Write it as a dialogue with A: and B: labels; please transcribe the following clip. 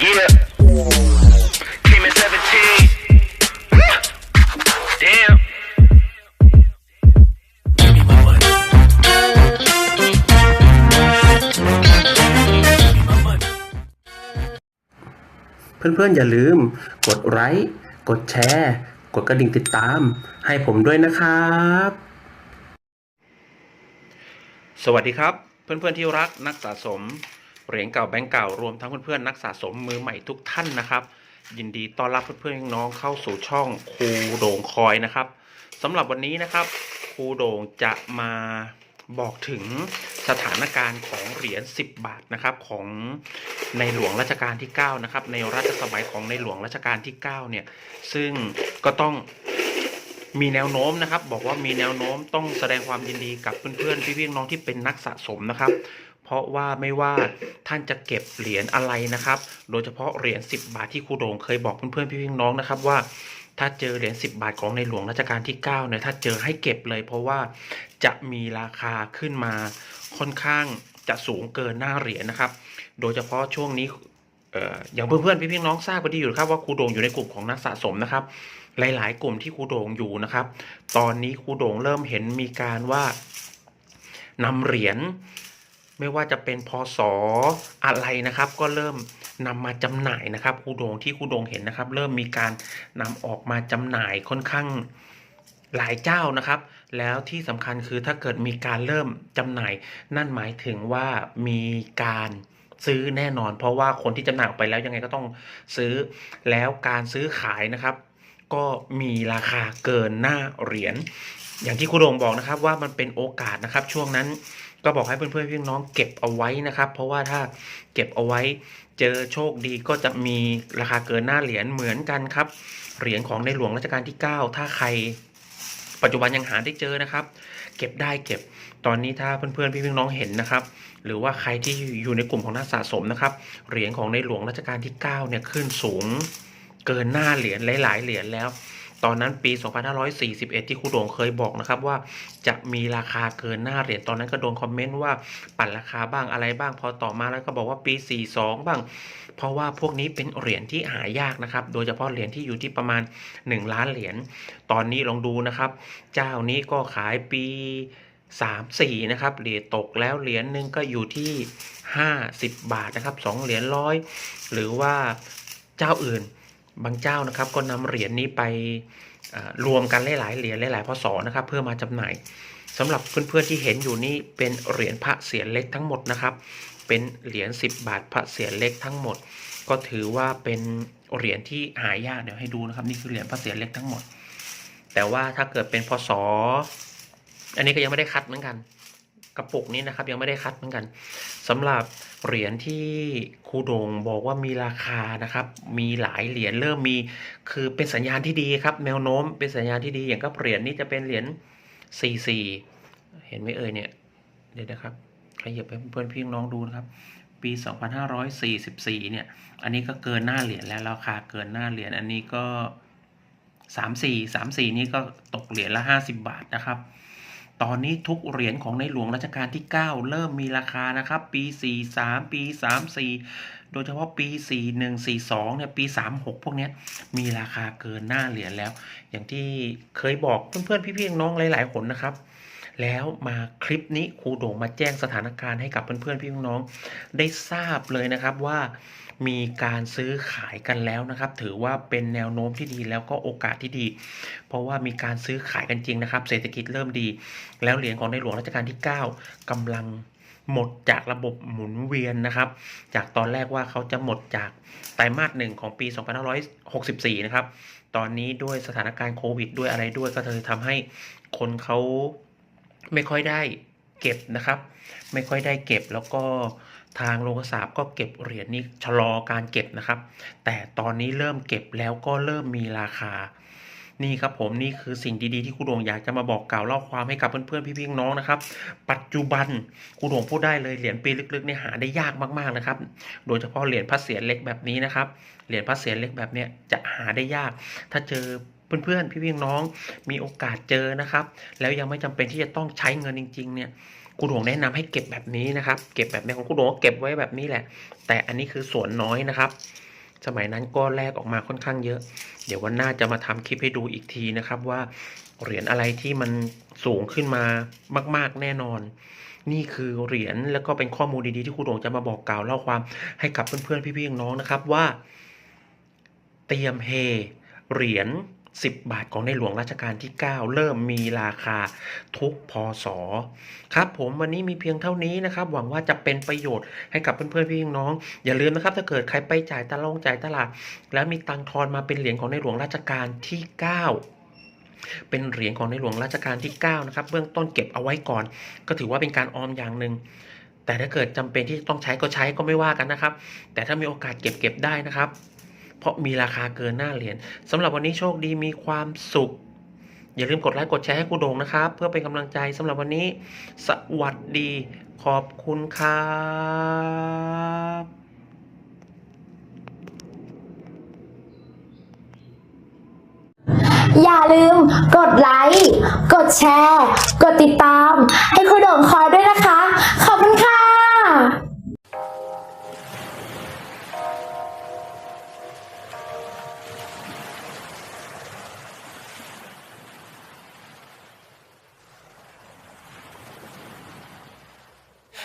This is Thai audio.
A: Yeah. Came in 17. Damn.
B: เพื่อนๆ อย่าลืม กดไลค์ กดแชร์ กดกระดิ่งติดตาม ให้ผมด้วยนะครับ สวัสดีครับ เพื่อนๆที่รักนักสะสม เหรียญเก่าแบงก์เก่ารวมทั้งเพื่อนๆนักสะสมมือใหม่ทุกท่านนะครับ ยินดีต้อนรับเพื่อนๆน้องเข้าสู่ช่องครูโด่งคอยนะครับสำหรับวันนี้นะครับครูโด่งจะมาบอกถึงสถานการณ์ของเหรียญ 10 บาทนะครับของในหลวงรัชกาลที่ 9 นะครับ ในรัชสมัยของในหลวงรัชกาลที่ 9 เนี่ย ซึ่งก็ต้องมีแนวโน้มนะครับ บอกว่ามีแนวโน้มต้องแสดงความยินดีกับเพื่อนๆพี่ๆน้องที่เป็นนักสะสมนะครับ เพราะว่าไม่ว่าท่านจะเก็บเหรียญอะไรนะครับ โดยเฉพาะเหรียญ 10 บาทที่ครูโด่งเคยบอกเพื่อนๆพี่ๆน้องนะครับว่าถ้าเจอเหรียญ10 บาทของในหลวงรัชกาลที่9เนี่ยถ้าเจอให้เก็บเลย เพราะว่าจะมีราคาขึ้นมาค่อนข้างจะสูงเกินหน้าเหรียญนะครับ โดยเฉพาะช่วงนี้เอ่ออย่างเพื่อนๆพี่ๆน้องทราบกันดีอยู่ครับว่าครูโด่งอยู่ในกลุ่มของนักสะสมนะครับ หลายๆ กลุ่มที่ครูโด่งอยู่นะครับ ตอนนี้ครูโด่งเริ่มเห็นมีการว่านำเหรียญ ไม่ว่าจะเป็นพศอะไรนะครับ ก็เริ่มนำมาจำหน่ายนะครับคูโดงที่คูโดงเห็นนะครับ เริ่มมีการนำออกมาจำหน่ายค่อนข้างหลายเจ้านะครับ แล้วที่สำคัญคือถ้าเกิดมีการเริ่มจำหน่าย นั่นหมายถึงว่ามีการซื้อแน่นอน เพราะว่าคนที่จำหน่ายออกไปแล้วยังไงก็ต้องซื้อแล้วการซื้อขายนะครับ ก็มีราคาเกินหน้าเหรียญอย่างที่ครูโดงบอกนะครับว่ามันเป็นโอกาสนะครับ ช่วงนั้น ก็บอกให้เพื่อนๆพี่น้องเก็บเอาไว้นะครับ เพราะว่าถ้าเก็บเอาไว้เจอโชคดีก็จะมีราคาเกินหน้าเหรียญเหมือนกันครับ เหรียญของในหลวงรัชกาลที่ 9 ถ้าใครปัจจุบันยังหาได้เจอนะครับ เก็บได้เก็บตอนนี้ถ้าเพื่อนๆพี่พี่น้องเห็นนะครับ หรือว่าใครที่อยู่ในกลุ่มของนักสะสมนะครับ เหรียญของในหลวงรัชกาลที่ 9 เนี่ยขึ้นสูงเกินหน้าเหรียญหลายๆเหรียญแล้ว ตอนนั้นปี 2541 ที่ครูโด่งเคยบอกนะครับว่าจะมีราคาเกินหน้าเหรียญตอนนั้นก็โดนคอมเมนต์ว่าปั่นราคาบ้างอะไรบ้างพอต่อมาแล้วก็บอกว่าปี 42 บ้าง เพราะว่าพวกนี้เป็นเหรียญที่หายากนะครับ โดยเฉพาะเหรียญที่อยู่ที่ประมาณ 1 ล้านเหรียญตอนนี้ลองดูนะครับ เจ้านี้ก็ขายปี3 4นะครับเหรียญตกแล้วเหรียญหนึ่งก็อยู่ที่50บาทนะครับ2เหรียญร้อยหรือว่าเจ้าอื่น บางเจ้านะครับ ก็นำเหรียญนี้ไปรวมกันหลายๆเหรียญหลายๆพศนะครับ เพื่อมาจำหน่ายสำหรับเพื่อนๆที่เห็นอยู่นี่เป็นเหรียญพระเสียรเล็กทั้งหมดนะครับ เป็นเหรียญ10 บาทพระเสียรเล็กทั้งหมด ก็ถือว่าเป็นเหรียญที่หายากเดี๋ยวให้ดูนะครับนี่คือเหรียญพระเสียรเล็กทั้งหมด แต่ว่าถ้าเกิดเป็นพศอันนี้ก็ยังไม่ได้คัดเหมือนกัน กระปุกนี้นะครับ ยังไม่ได้คัดเหมือนกันสำหรับเหรียญที่ครูโดงบอกว่ามีราคานะครับ มีหลายเหรียญเริ่มมีคือเป็นสัญญาณที่ดีครับ แนวโน้มเป็นสัญญาณที่ดีอย่างก็เหรียญนี้จะเป็นเหรียญ44เห็นไหมเอ่ยเนี่ยเดี๋ยวนะครับขยับให้เพื่อนพี่น้องดูนะครับ ปี 2544 เนี่ย อันนี้ก็เกินหน้าเหรียญแล้วราคาเกินหน้าเหรียญอันนี้ก็ 34 34 นี่ก็ตกเหรียญละ 50 บาทนะครับ ตอนนี้ทุกเหรียญของในหลวงรัชกาลที่ 9 เริ่มมีราคานะครับ ปี 43 ปี 34 โดยเฉพาะปี 41 42 เนี่ย ปี 36 พวกนี้มีราคาเกินหน้าเหรียญแล้ว อย่างที่เคยบอกเพื่อนๆ พี่ๆ น้องๆหลายๆคนนะครับ แล้วมาคลิปนี้ครูโด่งมาแจ้งสถานการณ์ให้กับเพื่อนๆพี่น้องๆได้ทราบเลยนะครับว่ามีการซื้อขายกันแล้วนะครับ ถือว่าเป็นแนวโน้มที่ดีแล้วก็โอกาสที่ดี เพราะว่ามีการซื้อขายกันจริงนะครับ เศรษฐกิจเริ่มดี แล้วเหรียญของในหลวงรัชกาลที่ 9กำลังหมดจากระบบหมุนเวียนนะครับ จากตอนแรกว่าเขาจะหมดจากไตรมาสหนึ่งของปี 2564 นะครับ ตอนนี้ด้วยสถานการณ์โควิดด้วยอะไรด้วยก็เลยทำให้คนเขา ไม่ค่อยได้เก็บนะครับ ไม่ค่อยได้เก็บแล้วก็ทางโรงกษาปก็เก็บเหรียญนี้ชะลอการเก็บนะครับ แต่ตอนนี้เริ่มเก็บแล้วก็เริ่มมีราคา นี่ครับผมนี่คือสิ่งดีๆที่ครูโดงอยากจะมาบอกกล่าวเล่าความให้กับเพื่อนๆพี่ๆน้องๆนะครับ ปัจจุบันครูโดงพูดได้เลยเหรียญปีลึกๆเนี่ยหาได้ยากมากๆนะครับ โดยเฉพาะเหรียญพระเศียรเล็กแบบนี้นะครับ เหรียญพระเศียรเล็กแบบเนี้ยจะหาได้ยาก ถ้าเจอ เพื่อนๆ พี่ๆน้องมีโอกาสเจอนะครับ แล้วยังไม่จำเป็นที่จะต้องใช้เงินจริง ๆ เนี่ยครูโดงแนะนำให้เก็บแบบนี้นะครับ เก็บแบบนี้ของครูโดงเก็บไว้แบบนี้แหละ แต่อันนี้คือส่วนน้อยนะครับ สมัยนั้นก็แลกออกมาค่อนข้างเยอะ เดี๋ยววันหน้าจะมาทำคลิปให้ดูอีกทีนะครับ ว่าเหรียญอะไรที่มันสูงขึ้นมามาก ๆ แน่นอน นี่คือเหรียญแล้วก็เป็นข้อมูลดีๆที่ครูโด่งจะมาบอกกล่าวเล่าความให้กับเพื่อนๆพี่ๆน้องๆนะครับว่า เตรียมเฮเหรียญ 10 บาทของในหลวงรัชกาลที่ 9 เริ่มมีราคาทุกพศครับผมวันนี้มีเพียงเท่านี้นะครับ หวังว่าจะเป็นประโยชน์ให้กับเพื่อนๆพี่น้อง อย่าลืมนะครับ ถ้าเกิดใครไปจ่ายตลาดจ่ายตลาด แล้วมีตังทอนมาเป็นเหรียญของในหลวงรัชกาลที่ 9เป็นเหรียญของในหลวงรัชกาลที่ 9 นะครับ เบื้องต้นเก็บเอาไว้ก่อน ก็ถือว่าเป็นการออมอย่างหนึ่ง แต่ถ้าเกิดจำเป็นที่ต้องใช้ก็ใช้ก็ไม่ว่ากันนะครับ แต่ถ้ามีโอกาสเก็บเก็บได้นะครับ เพราะมีราคาเกินหน้าเหรียญสำหรับวันนี้โชคดีมีความสุข อย่าลืมกดไลค์กดแชร์ให้กูโด่งนะครับ เพื่อเป็นกำลังใจสำหรับวันนี้ สวัสดีขอบคุณครับ
C: อย่าลืมกดไลค์ กดแชร์ กดติดตาม ให้คุณโด่งคอยด้วยนะคะ